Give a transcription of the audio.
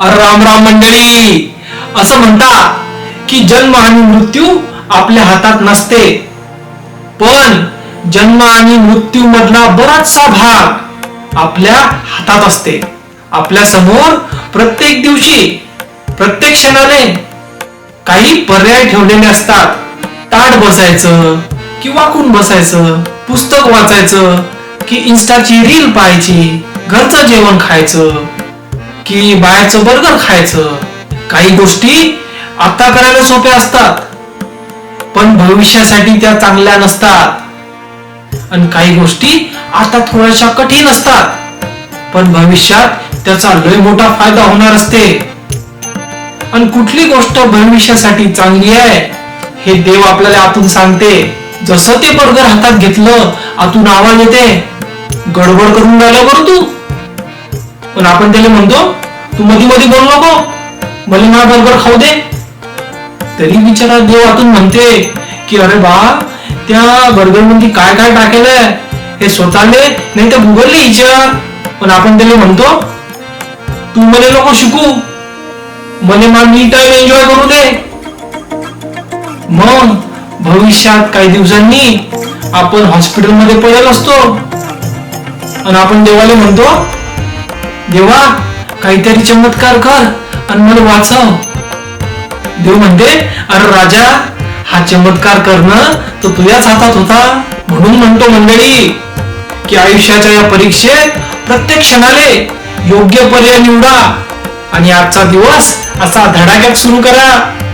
अरे राम राम मंडळी. असं म्हणतात की जन्म आणि मृत्यू आपल्या हातात नसते. पण जन्म आणि मृत्यू मधला बराचसा भाग आपल्या हातात असते. आपल्यासमोर प्रत्येक दिवशी प्रत्येक क्षणाने काही पर्याय ठेवलेले असतात. ताट बसायचं की वाकून बसायचं पुस्तक वाचायचं की इन्स्टाची रील पाहायची घरचं जेवण खायचं. की बाहेरचं बर्गर खायचं. काही गोष्टी आता करायला सोप्या असतात. पण भविष्यासाठी त्या चांगल्या नसतात. आणि काही गोष्टी आता थोड्याशा कठीण असतात. पण भविष्यात त्याचा लय मोठा फायदा होणार असते. आणि कुठली गोष्ट भविष्यासाठी चांगली आहे हे देव आपल्याला आतून सांगते. जसं ते बर्गर हातात घेतलं आतून आवाज येते. गडबड करून राहिलं बरं तू. आपण त्याला म्हणतो तू मधी मध्ये बोल नको. भले मला बरोबर खाऊ दे. तरी बिचारा देव आतून म्हणते की अरे बा त्या बर्गरमध्ये काय काय टाकेलंय? हे स्वतःले नाही तर गुगलले विचार पण आपण त्याला म्हणतो तू मला नको शिकू. मला मा मी टाइम एन्जॉय करू दे. मग भविष्यात काही दिवसांनी आपण हॉस्पिटलमध्ये पडेल असतो. आणि आपण देवाला म्हणतो देवा काहीतरी चमत्कार कर आणि मला वाचव. देव म्हणते अरे राजा हा चमत्कार करणं तो तुझ्याच हातात होता. म्हणून म्हणतो मंडळी की आयुष्याच्या या परीक्षेत प्रत्येक क्षणाले योग्य पर्याय निवडा आणि आजचा दिवस असा धडाक्यात सुरू करा.